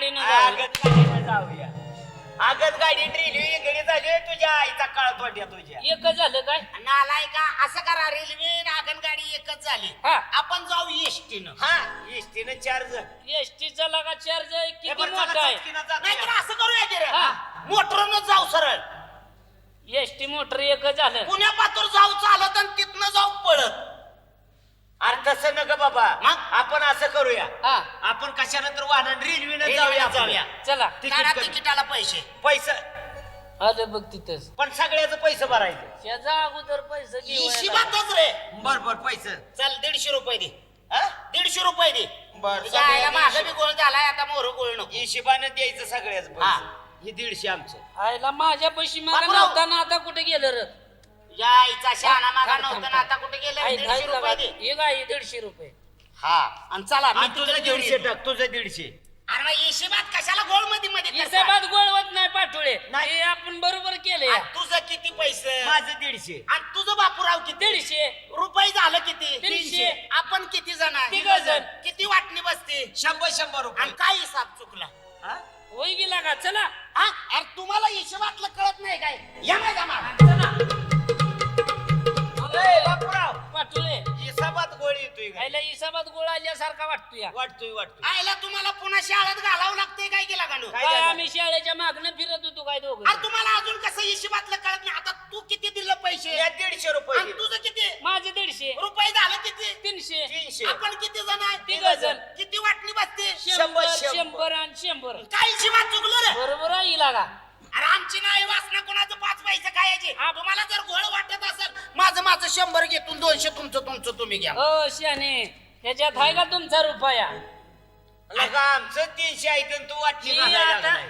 गाडीनं जाऊ. आगत गाडीनं जाऊया. आगत गाडी रेल्वे इकडे झाली तुझ्या आईचा काळ तोट्या तुझ्या. एकच झालं काय? नालाय का असं करा रेल्वे आगन गाडी एकच झाली. हा. आपण जाऊ एसटीनं. हा एसटीनं चार्ज एसटीचा लगा चार्ज किती मोठा आहे? नाहीतर असं करूया की रे. हा. मोटरनं जाऊ सरळ. एसटी मोटर एकच झालं. पुण्या पातूर जाऊ चालत आणि तिथनं जाऊ पळत. अरे तसं नका बाबा. मग? आपण असं करूया. हा. आपण कशानं तर वाहन रेल्वेनं रेल्वेनं जाऊया जाऊया. आपण. चला. तिकीट काढा कमी. तिकिटाला पैसे. पैसे. आलं बघ तिथंच. पण सगळ्याचं पैसे भरायचे. त्याचा अगोदर पैसे हिशोबातच रे. बर बर पैसे. चल दीडशे रुपये दे. हा? दीडशे रुपये दे. बर तुझ्या आईला माझा बी गोळ झालाय आता मोर गोळ नको. हिशोबानं द्यायचं सगळ्याच हा. पैसे. हे. दीडशे आमचं. आईला माझ्या पैशी मागा बापराव. नव्हता आता कुठे गेलं रे? या आईचा शहाणा मागा थांब, नव्हता थांब, ना आता कुठे गेलं आई दीडशे धाईला रुपये दे. हे दीडशे रुपये. हा. आणि चला मी आणि तुझं तिथं घेऊन दीडशे. येतो. टाक तुझं दीडशे. अरे मग हिशोबात कशाला गोळमध्ये मध्ये करता? हिशोबात गोळवत नाही पाठोळे नाही. हे आपण बरोबर केले. आणि तुझं किती पैसे? माझं दीडशे. आणि तुझं बापूराव किती? दीडशे. रुपये झालं किती? तीनशे. आपण किती जण आहे? तिघं जण. किती वाटणी बसते? शंभर शंभर रुपये. आणि काय हिसाब चुकला? हा? होई गेला का? चला. हा? अरे तुम्हाला हिशोबातलं कळत नाही काय? या मागं. चला. आल्यासारखा वाटतो या? वाटतोय वाटतोय. आईला तुम्हाला पुन्हा शाळेत घालावं लागतंय काय केला गाणू काय काय झालं? आम्ही शाळेच्या मागणं फिरत होतो काय दोघं? अरे तुम्हाला अजून कसं हिशोबातलं कळत नाही. आता तू किती दिलं पैसे? या दीडशे रुपये आणि दिले. तुझं किती? माझे दीडशे. रुपये झालं किती? तीनशे. तीनशे. आपण किती जण आहे? तिघं जण. किती वाटणी बसते? शंभर शंभर. शंभर. आणि शंभर. काय हिशोबात चुकलं रे? बरोबर आहे लागा अरे आमची नाही वासना कोणाचं पाच पैसे खायचे? तुम्हाला जर घोळ वाटत असेल माझं माझं शंभर घेतून दोनशे तुमचं तुमचं तुम्ही घ्या. हो शाने त्याच्यात आहे का तुमचा रुपया? लगा आमचं तीनशे तू वाटली ही घालायला आता लागलाय.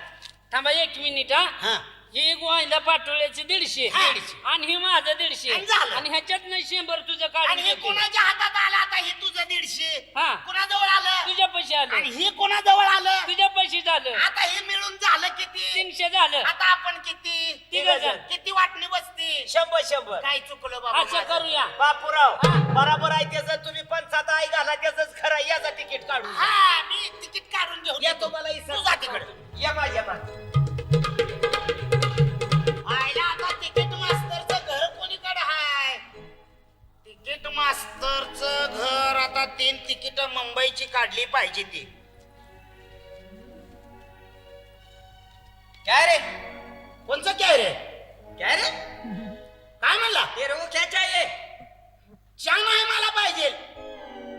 थांबा एक मिनिट हा. हा. ही गोविंदा पाटोळ्याचे दीडशे. हा. आणि ही माझं दीडशे. आणि झालं. आणि ह्याच्यात नाही शंभर तुझं काढून आणि हे. कोणाच्या हातात आलं? आता हे तुझं दीडशे. हा. कुणाजवळ आलं? तुझ्या पैसे आणि आलं हे कोणाजवळ आलं? तुझ्या पैसे झालं. आता हे मिळून झालं किती? तीनशे झालं. आता आपण किती? तिघं जण. किती वाटणी बसते शंभर शंभर काय चुकलं बाबा असं माझं? करूया बापूराव हा. बरोबर आहे त्याचं तुम्ही पंचात आई घाला त्याच खरं आहे. याचं तिकीट काढून घ्या. हा मी तिकीट काढून घेऊन या येतो. तुम्हाला तू जा तिकडे या माझ्या मागे. आयला आता तिकीट मास्तरचं घर कोणीकडे हाय तिकीट मास्तरचं घर आता तीन तिकीट मुंबईची काढली पाहिजे ती काय रे कोणचं काय रे काय रे काय म्हणला तेरे को क्या चाहिए चहा नाही मला पाहिजे.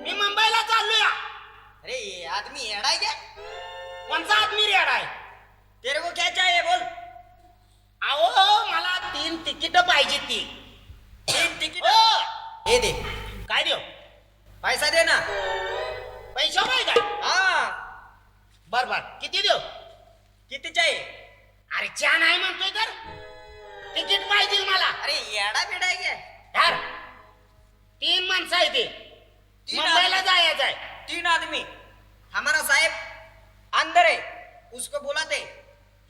मी मुंबईला चाललोय. अरे ये आदमी है क्या कोणचा आदमी रेड आहे? तेरे को क्या चाहिए बोल. अहो मला तीन तिकीट पाहिजे ती. तीन तिकीट? हो. ये दे. काय देऊ? पैसा तीन मुंबईला आदमी. जायचं तीन आदमी. हमारा साहेब. अंदर है उसको बुलाते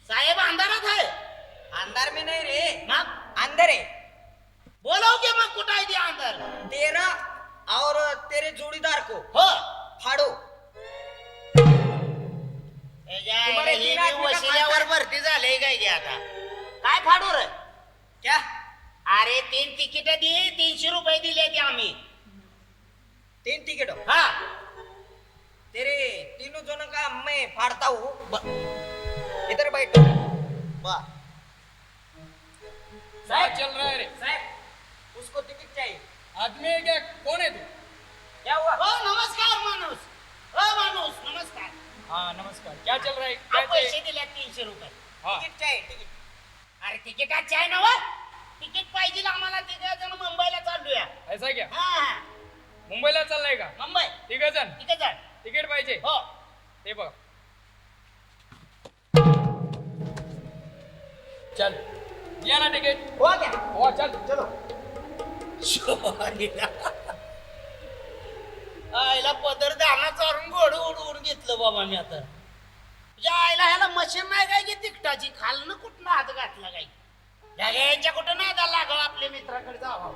साहेब अंधारात आहे. अंदर में नहीं रे. मग? अंदर है बोलाव की मग कुठं आहे ते अंधार? तेरा और तेरे जोड़ीदार को. हो. फाड़ो. तुम्हाला आईला तीन ही आदमी का वशिल्यावर फाडताय? भरती झाले काय की आता? काय फाडू रे? क्या? अरे तीन तिकीट दे तीनशे रुपये दिले ते आम्ही. तीन टिकट हो. हा. तेरे तीनों जनों का मैं फाड़ता हूँ। इधर बैठो। वाह। क्या चल रहा है रे? साहब उसको टिकट चाहिए। आदमी है क्या? कौन है तू? क्या हुआ? हो नमस्कार माणूस हो माणूस नमस्कार। हाँ नमस्कार। क्या चल रहा है? क्या पैसे चाहिए? दिले तीनशे रुपये हाँ। टिकट चाहिए टिकट अरे तिकीटाचे आहे ना व? तिकीट पाहिजे आम्हाला तिघ जण मुंबईला चाललोया। ऐसा क्या? हा। मुंबईला चाललाय का? मुंबई. ठीक जण. तिघ जण. तिकीट पाहिजे. हो. ते बघ. चल. या ना तिकीट. हुआ क्या हो चल. चलो. आईला पदर दाना चारून घोड उडवून घेतलं बाबा मी आता. तुझ्या आईला ह्याला मशीन नाही काय की तिकटाची? खालनं कुठनं हात घातला काय? ढगांच्या कुठं नाही लागळ आपल्या मित्राकडे जावा.